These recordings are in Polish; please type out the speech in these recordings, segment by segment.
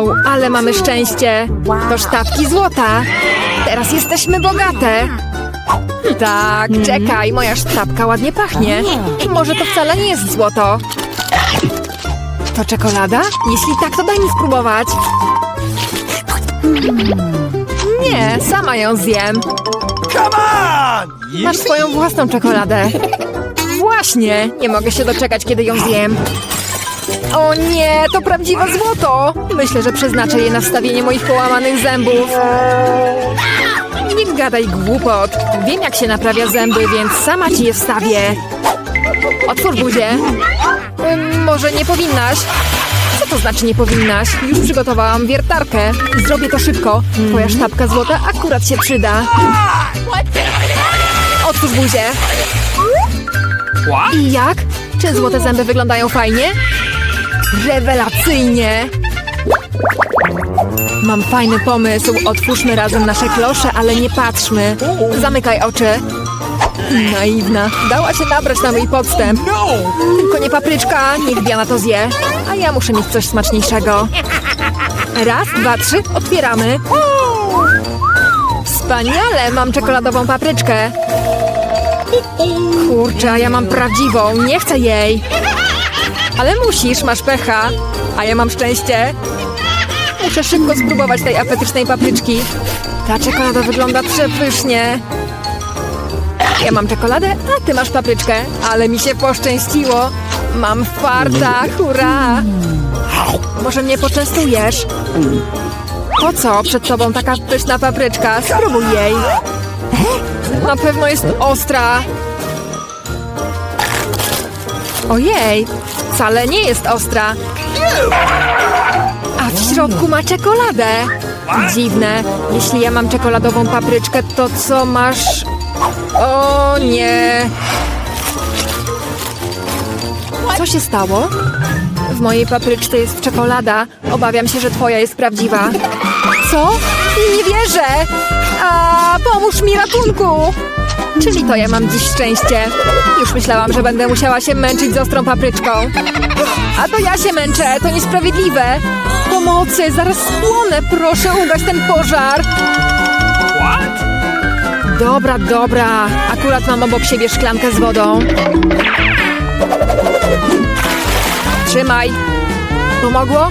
Wow, ale mamy szczęście. To sztabki złota. Teraz jesteśmy bogate. Tak, czekaj, moja sztabka ładnie pachnie. Może to wcale nie jest złoto. To czekolada? Jeśli tak, to daj mi spróbować. Nie, sama ją zjem. Come on! Masz swoją własną czekoladę. Właśnie, nie mogę się doczekać, kiedy ją zjem. O nie, to prawdziwe złoto! Myślę, że przeznaczę je na wstawienie moich połamanych zębów. Nie gadaj głupot. Wiem, jak się naprawia zęby, więc sama ci je wstawię. Otwórz buzię. Ym, może nie powinnaś? Co to znaczy nie powinnaś? Już przygotowałam wiertarkę. Zrobię to szybko. Twoja sztabka złota akurat się przyda. Otwórz buzię. I jak? Czy złote zęby wyglądają fajnie? Rewelacyjnie! Mam fajny pomysł. Otwórzmy razem nasze klosze, ale nie patrzmy. Zamykaj oczy. Naiwna. Dała się nabrać na mój podstęp. No! Tylko nie papryczka, niech Diana to zje. A ja muszę mieć coś smaczniejszego. Raz, dwa, trzy, otwieramy. Wspaniale, mam czekoladową papryczkę. Kurczę, a ja mam prawdziwą, nie chcę jej. Ale musisz, masz pecha. A ja mam szczęście. Muszę szybko spróbować tej apetycznej papryczki. Ta czekolada wygląda przepysznie. Ja mam czekoladę, a ty masz papryczkę. Ale mi się poszczęściło. Mam farta, hurra! Może mnie poczęstujesz? Po co przed tobą taka pyszna papryczka? Spróbuj jej. Na pewno jest ostra. Ojej, wcale nie jest ostra. A w środku ma czekoladę. Dziwne. Jeśli ja mam czekoladową papryczkę, to co masz? O nie. Co się stało? W mojej papryczce jest czekolada. Obawiam się, że twoja jest prawdziwa. Co? Nie wierzę! A pomóż mi ratunku! Czyli to ja mam dziś szczęście. Już myślałam, że będę musiała się męczyć z ostrą papryczką. A to ja się męczę, to niesprawiedliwe. Pomocy, zaraz spłonę, proszę ugaś ten pożar. What? Dobra, dobra. Akurat mam obok siebie szklankę z wodą. Trzymaj. Pomogło?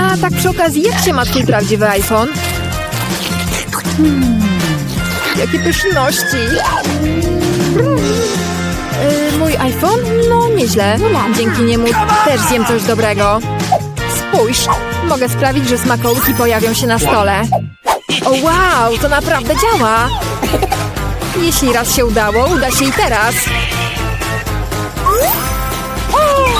A tak przy okazji, jak się ma twój prawdziwy iPhone? Hmm, Jakie pyszności! Yy, mój iPhone? No, nieźle. Dzięki niemu też zjem coś dobrego. Spójrz, mogę sprawić, że smakołyki pojawią się na stole. O wow, to naprawdę działa! Jeśli raz się udało, uda się i teraz.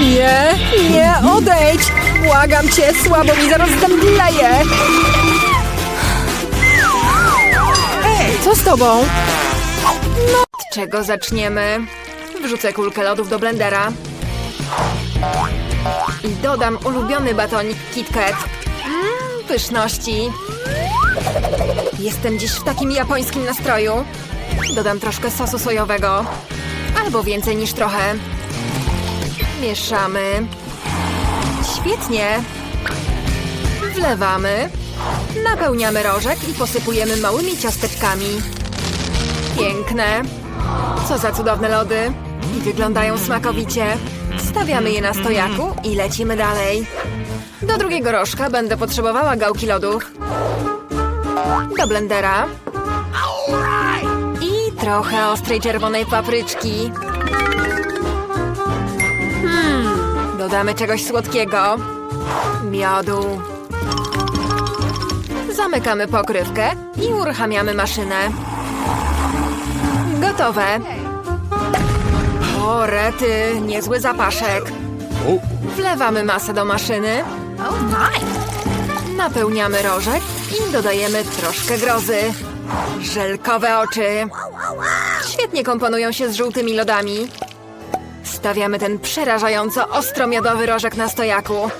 Nie, nie, odejdź! Błagam cię, słabo mi zaraz zemdleje! Co z tobą? No, od czego zaczniemy? Wrzucę kulkę lodów do blendera. I dodam ulubiony batonik KitKat. Mmm, pyszności. Jestem dziś w takim japońskim nastroju. Dodam troszkę sosu sojowego. Albo więcej niż trochę. Mieszamy. Świetnie. Wlewamy. Napełniamy rożek i posypujemy małymi ciasteczkami. Piękne. Co za cudowne lody. I wyglądają smakowicie. Stawiamy je na stojaku i lecimy dalej. Do drugiego rożka będę potrzebowała gałki lodów. Do blendera. I trochę ostrej czerwonej papryczki. Dodamy czegoś słodkiego. Miodu. Zamykamy pokrywkę i uruchamiamy maszynę. Gotowe. O, rety, niezły zapaszek. Wlewamy masę do maszyny. Napełniamy rożek i dodajemy troszkę grozy. Żelkowe oczy. Świetnie komponują się z żółtymi lodami. Stawiamy ten przerażająco ostromiodowy rożek na stojaku.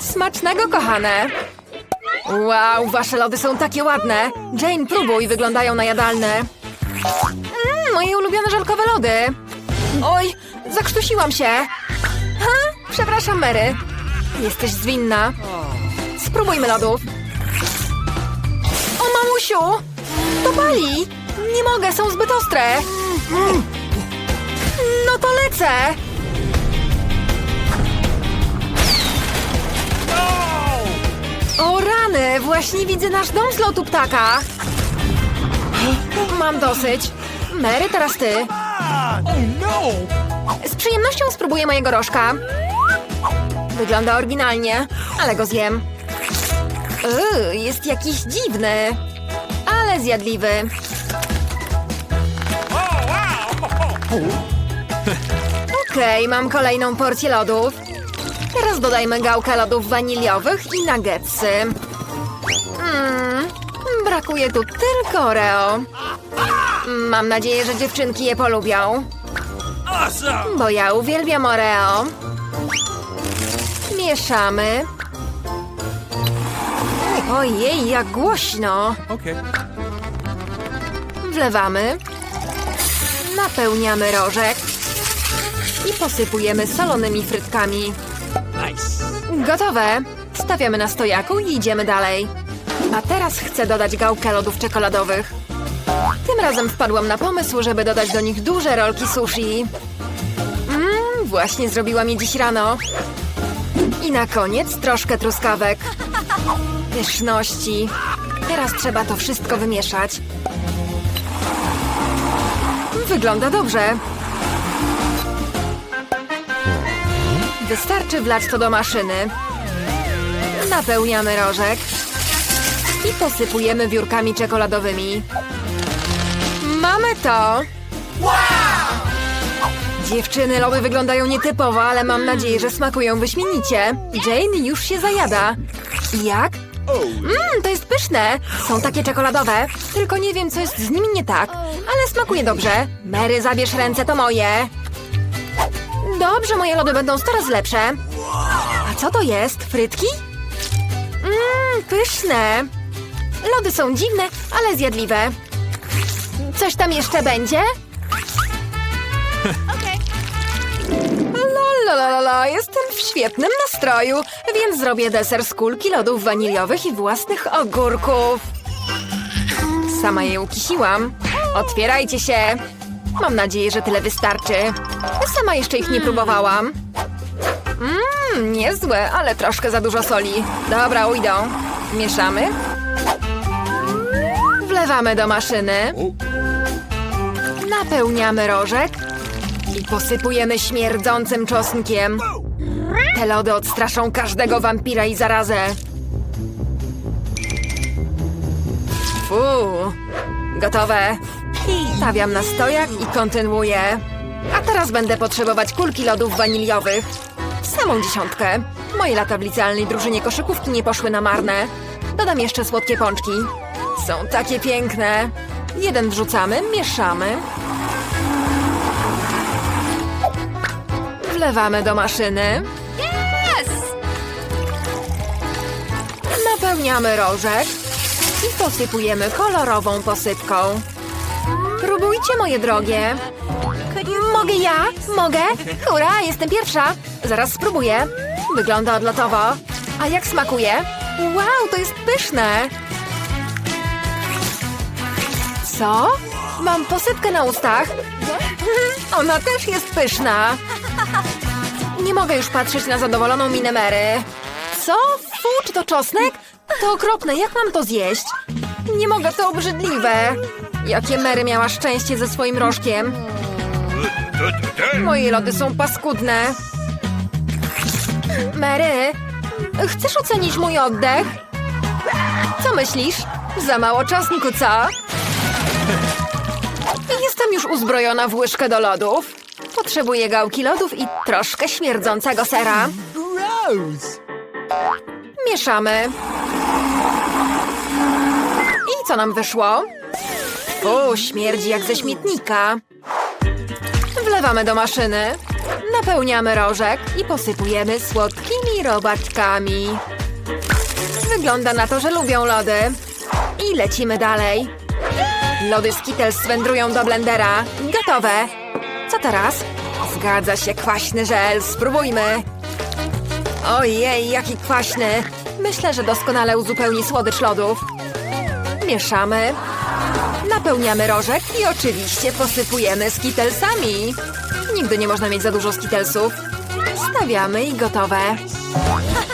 Smacznego, kochane! Wow, wasze lody są takie ładne. Jane, próbuj, wyglądają na jadalne. Mmm, moje ulubione żelkowe lody. Oj, zakrztusiłam się. Ha? Przepraszam, Mary. Jesteś zwinna. Spróbujmy lodów. O, mamusiu! To pali! Nie mogę, są zbyt ostre. No To lecę! O rany, właśnie widzę nasz dom z lotu ptaka. Mam dosyć. Mary, teraz ty. Oh! Z przyjemnością spróbuję mojego rożka. Wygląda oryginalnie, ale go zjem. Uuu, jest jakiś dziwny, ale zjadliwy. Okej, mam kolejną porcję lodów. Teraz dodajmy gałkę lodów waniliowych i nuggetsy. Mmm, brakuje tu tylko Oreo. Mam nadzieję, że dziewczynki je polubią, Awesome! bo ja uwielbiam Oreo. Mieszamy. Ojej, jak głośno. Wlewamy. Napełniamy rożek. I posypujemy solonymi frytkami. Nice. Gotowe! Stawiamy na stojaku i idziemy dalej. A teraz chcę dodać gałkę lodów czekoladowych. Tym razem wpadłam na pomysł, żeby dodać do nich duże rolki sushi. Mmm, właśnie zrobiłam je dziś rano. I na koniec troszkę truskawek. Pyszności. Teraz trzeba to wszystko wymieszać. Wygląda dobrze. Wystarczy wlać to do maszyny. Napełniamy rożek i posypujemy wiórkami czekoladowymi. Mamy to! Dziewczyny, lody wyglądają nietypowo, ale mam nadzieję, że smakują wyśmienicie. Jane już się zajada. Jak? Mmm, to jest pyszne! Są takie czekoladowe, tylko nie wiem, co jest z nimi nie tak, ale smakuje dobrze. Mary, zabierz ręce, to moje. Dobrze, moje lody będą 100 razy lepsze. A co to jest? Frytki? Mmm, pyszne. Lody są dziwne, ale zjadliwe. Coś tam jeszcze będzie? La, jestem w świetnym nastroju, więc zrobię deser z kulki lodów waniliowych i własnych ogórków. Sama je ukisiłam. Otwierajcie się. Mam nadzieję, że tyle wystarczy. Sama jeszcze ich nie próbowałam. Mmm, niezłe, ale troszkę za dużo soli. Dobra, ujdą. Mieszamy. Wlewamy do maszyny. Napełniamy rożek i posypujemy śmierdzącym czosnkiem. Te lody odstraszą każdego wampira i zarazę. Fu, gotowe. Stawiam na stojak i kontynuuję. A teraz będę potrzebować kulki lodów waniliowych. Samą dziesiątkę. Moje lata w licealnej drużynie koszykówki nie poszły na marne. Dodam jeszcze słodkie pączki. Są takie piękne. Jeden wrzucamy, mieszamy. Wlewamy do maszyny. Napełniamy rożek i posypujemy kolorową posypką. Próbujcie, moje drogie. Mogę ja? Mogę? Hurra, jestem pierwsza. Zaraz spróbuję. Wygląda odlotowo. A jak smakuje? Wow, to jest pyszne. Co? Mam posypkę na ustach. Ona też jest pyszna. Nie mogę już patrzeć na zadowoloną minę Mary. Co? Fu, czy to czosnek? To okropne, jak mam to zjeść? Nie mogę, to obrzydliwe. Jakie Mary miała szczęście ze swoim rożkiem. Moje lody są paskudne. Mary, chcesz ocenić mój oddech? Co myślisz? Za mało czosnku, co? Jestem już uzbrojona w łyżkę do lodów. Potrzebuję gałki lodów i troszkę śmierdzącego sera. Mieszamy. I co nam wyszło? O, śmierdzi jak ze śmietnika. Wlewamy do maszyny, napełniamy rożek i posypujemy słodkimi robaczkami. Wygląda na to, że lubią lody. I lecimy dalej. Lody Skittles wędrują do blendera. Gotowe. Co teraz? Zgadza się, kwaśny żel. Spróbujmy. Ojej, jaki kwaśny. Myślę, że doskonale uzupełni słodycz lodów. Mieszamy. Napełniamy rożek i oczywiście posypujemy skitelsami. Nigdy nie można mieć za dużo skitelsów. Stawiamy i gotowe.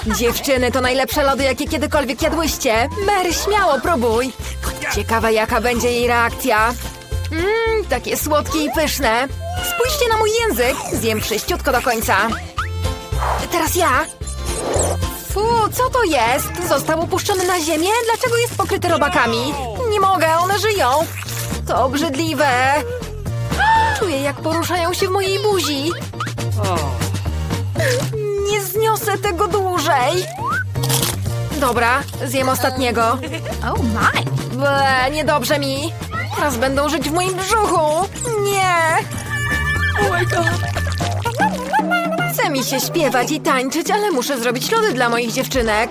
Dziewczyny, to najlepsze lody, jakie kiedykolwiek jadłyście. Mary, śmiało próbuj. Ciekawe, jaka będzie jej reakcja. Mmm, takie słodkie i pyszne. Spójrzcie na mój język. Zjem wszyściutko do końca. Teraz ja. Fu, co to jest? Został upuszczony na ziemię? Dlaczego jest pokryty robakami? Nie mogę, one żyją. To obrzydliwe. Czuję, jak poruszają się w mojej buzi. Nie zniosę tego dłużej. Dobra, zjem ostatniego. Oh my! Ble, niedobrze mi. Teraz będą żyć w moim brzuchu. Nie. Chce mi się śpiewać i tańczyć, ale muszę zrobić lody dla moich dziewczynek.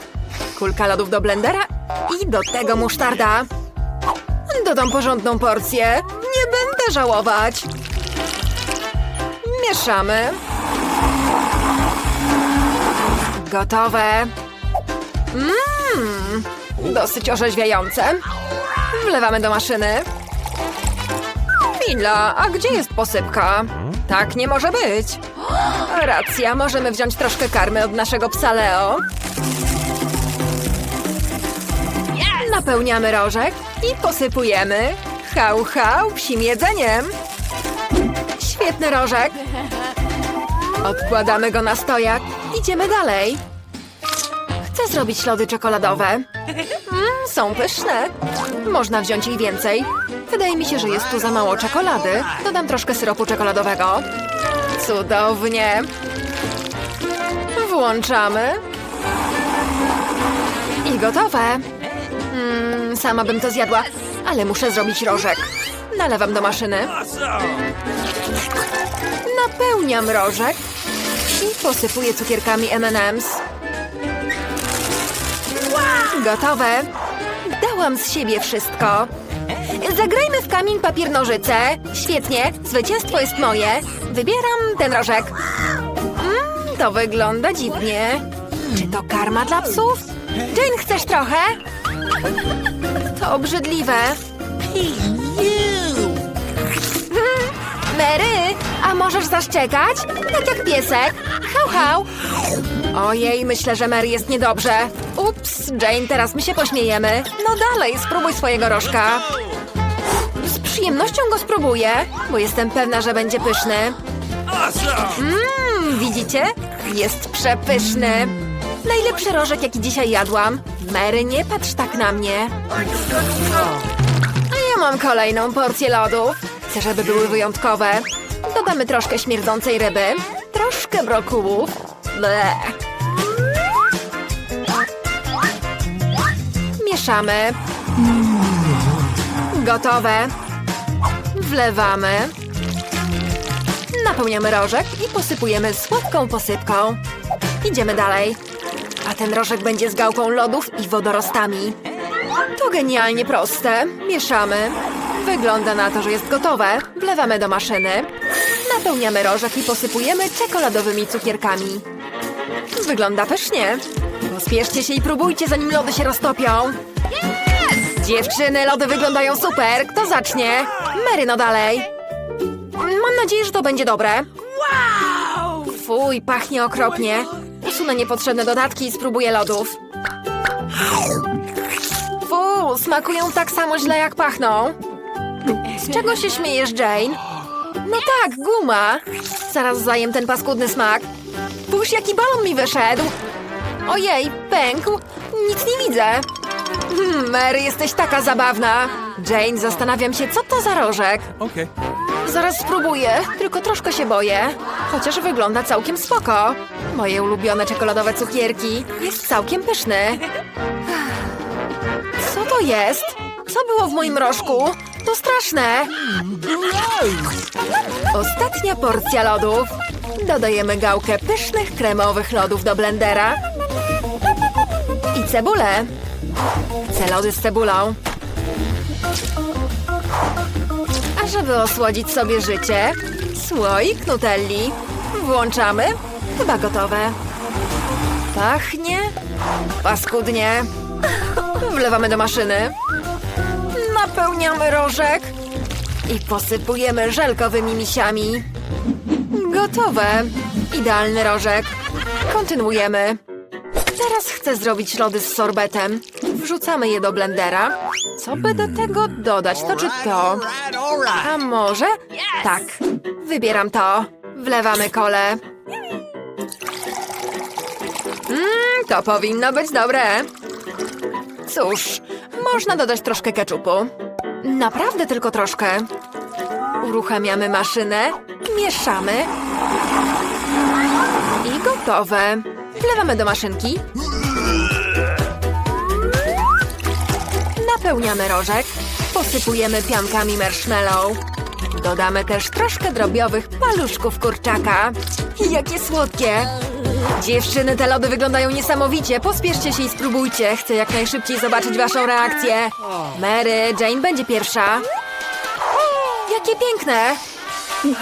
Kulka lodów do blendera i do tego musztarda. Dodam porządną porcję. Nie będę żałować. Mieszamy. Gotowe. Mmm, dosyć orzeźwiające. Wlewamy do maszyny. Chwila, a gdzie jest posypka? Tak nie może być. Racja, możemy wziąć troszkę karmy od naszego psa Leo. Napełniamy rożek i posypujemy. Hał, hał, psim jedzeniem. Świetny rożek. Odkładamy go na stojak. Idziemy dalej. Chcę zrobić lody czekoladowe. Mm, są pyszne. Można wziąć ich więcej. Wydaje mi się, że jest tu za mało czekolady. Dodam troszkę syropu czekoladowego. Cudownie. Włączamy. I gotowe. Sama bym to zjadła, ale muszę zrobić rożek. Nalewam do maszyny. Napełniam rożek i posypuję cukierkami M&M's. Gotowe. Dałam z siebie wszystko. Zagrajmy w kamień, papier, nożyce. Świetnie, zwycięstwo jest moje. Wybieram ten rożek. Mm, to wygląda dziwnie. Czy to karma dla psów? Jane, chcesz trochę? To obrzydliwe. Mary, a możesz zaszczekać? Tak jak piesek. Hał, hał. Ojej, myślę, że Mary jest niedobrze. Ups, Jane, teraz my się pośmiejemy. No dalej, spróbuj swojego rożka. Z przyjemnością go spróbuję, bo jestem pewna, że będzie pyszny. Mmm, widzicie? Jest przepyszny. Najlepszy rożek, jaki dzisiaj jadłam. Mary, nie patrz tak na mnie. A ja mam kolejną porcję lodów. Chcę, żeby były wyjątkowe. Dodamy troszkę śmierdzącej ryby, troszkę brokułów. Ble. Mieszamy. Gotowe. Wlewamy. Napełniamy rożek i posypujemy słodką posypką. Idziemy dalej. A ten rożek będzie z gałką lodów i wodorostami. To genialnie proste. Mieszamy. Wygląda na to, że jest gotowe. Wlewamy do maszyny. Napełniamy rożek i posypujemy czekoladowymi cukierkami. Wygląda pysznie. Pospieszcie się i próbujcie, zanim lody się roztopią. Dziewczyny, lody wyglądają super. Kto zacznie? Mary, no dalej. Mam nadzieję, że to będzie dobre. Wow. Fuj, pachnie okropnie. Usunę niepotrzebne dodatki i spróbuję lodów. Fu, smakują tak samo źle jak pachną. Z czego się śmiejesz, Jane? No tak, guma. Zaraz zajem ten paskudny smak. Spójrz, jaki balon mi wyszedł. Ojej, pękł. Nic nie widzę. Hmm, Mary, jesteś taka zabawna. Jane, zastanawiam się, co to za rożek. Okay. Zaraz spróbuję, tylko troszkę się boję. Chociaż wygląda całkiem spoko. Moje ulubione czekoladowe cukierki. Jest całkiem pyszny. Co to jest? Co było w moim rożku? To straszne. Ostatnia porcja lodów. Dodajemy gałkę pysznych kremowych lodów do blendera. I cebulę. Chcę lody z cebulą. A żeby osłodzić sobie życie, słoik nutelli. Włączamy. Chyba gotowe. Pachnie? Paskudnie. Wlewamy do maszyny. Napełniamy rożek. I posypujemy żelkowymi misiami. Gotowe. Idealny rożek. Kontynuujemy. Teraz chcę zrobić lody z sorbetem. Wrzucamy je do blendera. Co by do tego dodać? To czy to? A może? Tak. Wybieram to. Wlewamy kole. Mmm, to powinno być dobre. Cóż, można dodać troszkę keczupu. Naprawdę tylko troszkę. Uruchamiamy maszynę, mieszamy i gotowe. Wlewamy do maszynki. Napełniamy rożek, posypujemy piankami marshmallow. Dodamy też troszkę drobiowych paluszków kurczaka. Jakie słodkie! Dziewczyny, te lody wyglądają niesamowicie. Pospieszcie się i spróbujcie. Chcę jak najszybciej zobaczyć waszą reakcję. Mary, Jane będzie pierwsza. Jakie piękne!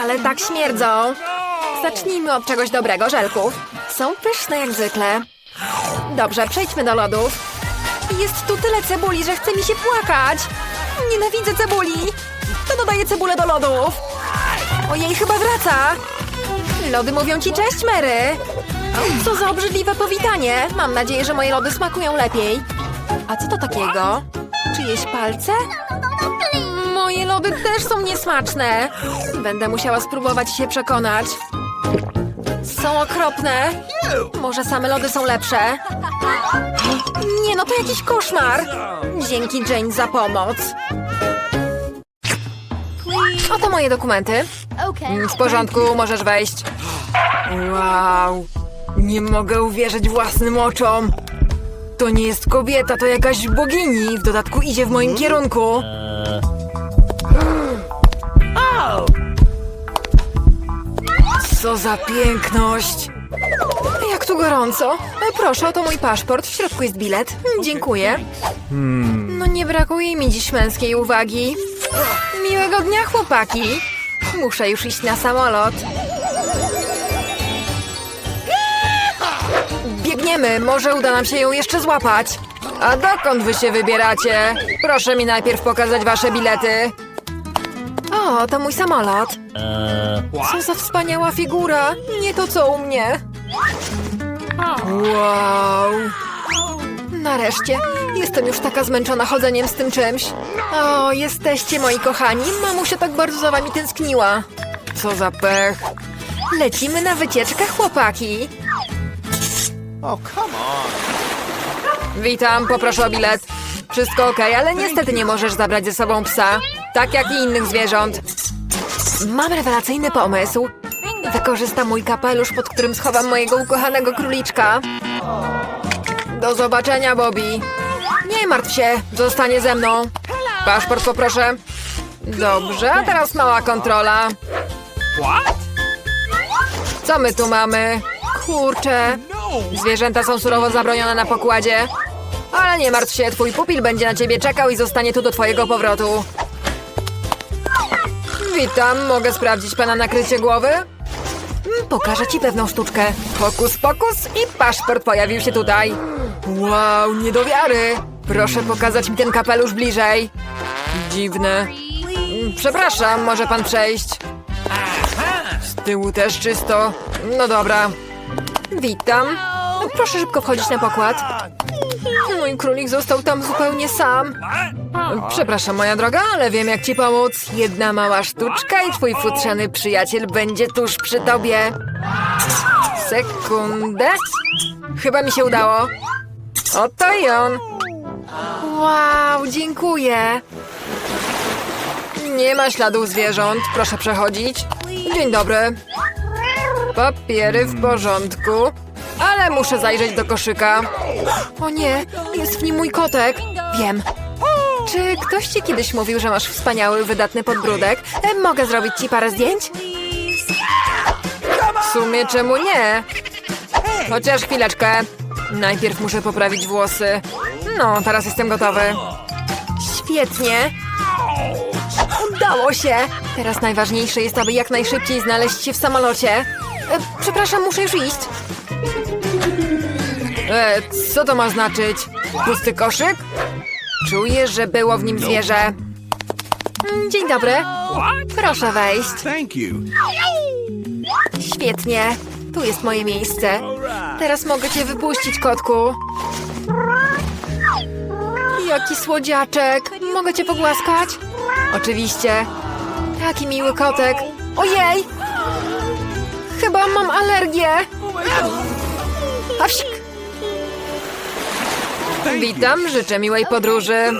Ale tak śmierdzą. Zacznijmy od czegoś dobrego, żelków. Są pyszne jak zwykle. Dobrze, przejdźmy do lodów. Jest tu tyle cebuli, że chce mi się płakać. Nienawidzę cebuli. To dodaję cebulę do lodów. Ojej, chyba wraca. Lody mówią ci cześć, Mary. Co za obrzydliwe powitanie. Mam nadzieję, że moje lody smakują lepiej. A co to takiego? Czyjeś palce? Moje lody też są niesmaczne. Będę musiała spróbować się przekonać. Są okropne. Może same lody są lepsze? Nie, no to jakiś koszmar. Dzięki Jane za pomoc. Oto moje dokumenty. W porządku, możesz wejść. Wow. Nie mogę uwierzyć własnym oczom. To nie jest kobieta, to jakaś bogini. W dodatku idzie w moim kierunku. Co za piękność! Jak tu gorąco. E, Proszę, oto mój paszport. W środku jest bilet. Mm, Dziękuję. No nie brakuje mi dziś męskiej uwagi. Miłego dnia, chłopaki. Muszę już iść na samolot. Biegniemy, może uda nam się ją jeszcze złapać. A dokąd wy się wybieracie? Proszę mi najpierw pokazać wasze bilety. O, to mój samolot. Co za wspaniała figura. Nie to co u mnie. Wow. Nareszcie. Jestem już taka zmęczona chodzeniem z tym czymś. O, jesteście moi kochani. Mamusia tak bardzo za wami tęskniła. Co za pech. Lecimy na wycieczkę, chłopaki. Witam, poproszę o bilet. Wszystko ok, ale niestety nie możesz zabrać ze sobą psa. Tak jak i innych zwierząt. Mam rewelacyjny pomysł. Wykorzystam mój kapelusz, pod którym schowam mojego ukochanego króliczka. Do zobaczenia, Bobby. Nie martw się, zostanie ze mną. Paszport poproszę. Dobrze, a teraz mała kontrola. What? Co my tu mamy? Kurczę. Zwierzęta są surowo zabronione na pokładzie. Ale nie martw się, twój pupil będzie na ciebie czekał i zostanie tu do twojego powrotu. Witam, mogę sprawdzić pana nakrycie głowy? Mm, Pokażę ci pewną sztuczkę. Pokus, pokus i paszport pojawił się tutaj. Wow, nie do wiary. Proszę pokazać mi ten kapelusz bliżej. Dziwne. Mm, Przepraszam, może pan przejść. Z tyłu też czysto. No dobra. Witam. Proszę szybko wchodzić na pokład. Mój królik został tam zupełnie sam. Przepraszam, moja droga, ale wiem jak ci pomóc. Jedna mała sztuczka i twój futrzany przyjaciel będzie tuż przy tobie. Sekundę. Chyba mi się udało. Oto i on. Wow, dziękuję. Nie ma śladów zwierząt. Proszę przechodzić. Dzień dobry. Papiery w porządku. Ale muszę zajrzeć do koszyka. O nie, jest w nim mój kotek. Wiem. Czy ktoś ci kiedyś mówił, że masz wspaniały, wydatny podbródek? E, mogę zrobić ci parę zdjęć? W sumie czemu nie? Chociaż chwileczkę. Najpierw muszę poprawić włosy. No, teraz jestem gotowy. Świetnie. Udało się! Teraz najważniejsze jest, aby jak najszybciej znaleźć się w samolocie. E, przepraszam, muszę już iść. E, co to ma znaczyć? Pusty koszyk? Czuję, że było w nim zwierzę. Dzień dobry. Proszę wejść. Thank you. Świetnie. Tu jest moje miejsce. Teraz mogę cię wypuścić, kotku. Jaki słodziaczek. Mogę cię pogłaskać? Oczywiście. Taki miły kotek. Ojej! Chyba mam alergię. Hapsik. Witam, życzę miłej podróży.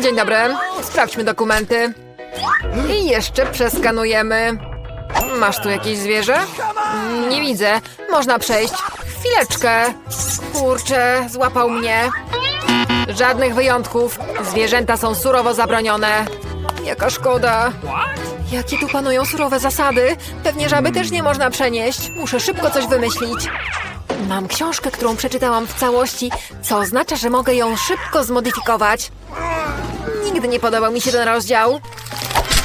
Dzień dobry. Sprawdźmy dokumenty. I jeszcze przeskanujemy. Masz tu jakieś zwierzę? Nie widzę. Można przejść. Chwileczkę. Kurczę, złapał mnie. Żadnych wyjątków. Zwierzęta są surowo zabronione. Jaka szkoda. Jakie tu panują surowe zasady? Pewnie żaby też nie można przenieść. Muszę szybko coś wymyślić. Mam książkę, którą przeczytałam w całości, co oznacza, że mogę ją szybko zmodyfikować. Nigdy nie podobał mi się ten rozdział.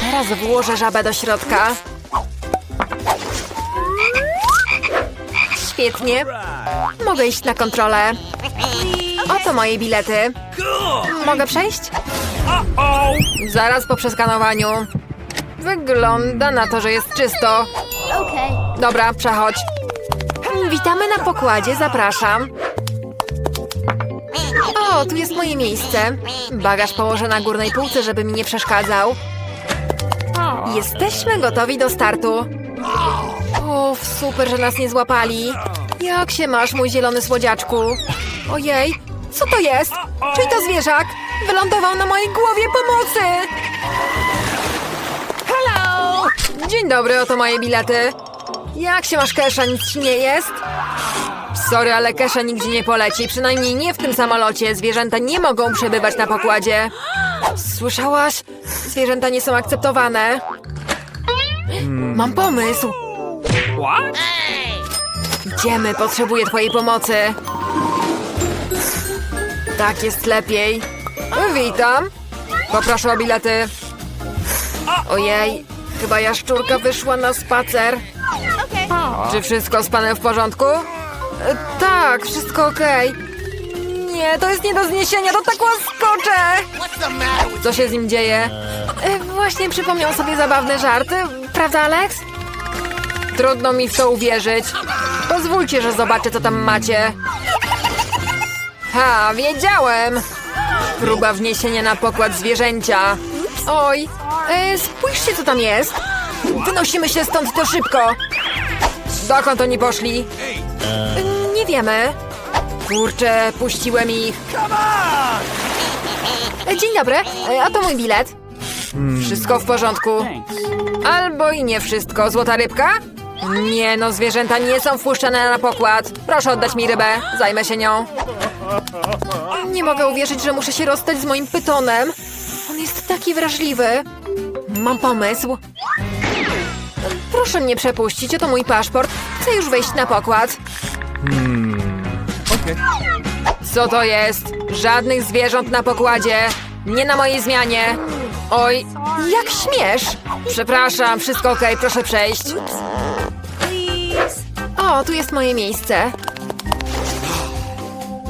Teraz włożę żabę do środka. Świetnie. Mogę iść na kontrolę. Oto moje bilety. Mogę przejść? Zaraz po przeskanowaniu. Wygląda na to, że jest czysto. Dobra, przechodź. Witamy na pokładzie, zapraszam. O, tu jest moje miejsce. Bagaż położę na górnej półce, żeby mi nie przeszkadzał. Jesteśmy gotowi do startu. Uff, super, że nas nie złapali. Jak się masz, mój zielony słodziaczku? Ojej, co to jest? Czyj to zwierzak? Wylądował na mojej głowie pomocy! Dzień dobry, oto moje bilety. Jak się masz, Kesha? Nic ci nie jest? Sorry, ale Kesha nigdzie nie poleci. Przynajmniej nie w tym samolocie. Zwierzęta nie mogą przebywać na pokładzie. Słyszałaś? Zwierzęta nie są akceptowane. Mam pomysł. What? Idziemy, potrzebuję twojej pomocy. Tak jest lepiej. Witam. Poproszę o bilety. Ojej, chyba jaszczurka wyszła na spacer. Czy wszystko z panem w porządku? E, Tak, wszystko okej. Nie, to jest nie do zniesienia, to tak łaskocze! Co się z nim dzieje? E, Właśnie przypomniał sobie zabawny żart, prawda, Alex? Trudno mi w to uwierzyć. Pozwólcie, że zobaczę, co tam macie. Ha, wiedziałem! Próba wniesienia na pokład zwierzęcia. Oj, e, spójrzcie, co tam jest. Wynosimy się stąd to szybko. Dokąd oni poszli? E, Nie wiemy. Kurczę, puściłem ich. E, Dzień dobry, e, a to mój bilet. Wszystko w porządku. Albo i nie wszystko. Złota rybka? Nie no, zwierzęta nie są wpuszczane na pokład. Proszę oddać mi rybę, zajmę się nią. Nie mogę uwierzyć, że muszę się rozstać z moim pytonem. Jest taki wrażliwy. Mam pomysł. Proszę mnie przepuścić, oto mój paszport. Chcę już wejść na pokład. Co to jest? Żadnych zwierząt na pokładzie. Nie na mojej zmianie. Oj, jak śmiesz? Przepraszam, wszystko okej, proszę przejść. O, tu jest moje miejsce.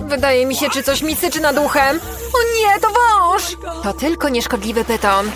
Wydaje mi się, czy coś mi syczy nad uchem. O nie, to wąż! To tylko nieszkodliwy pyton.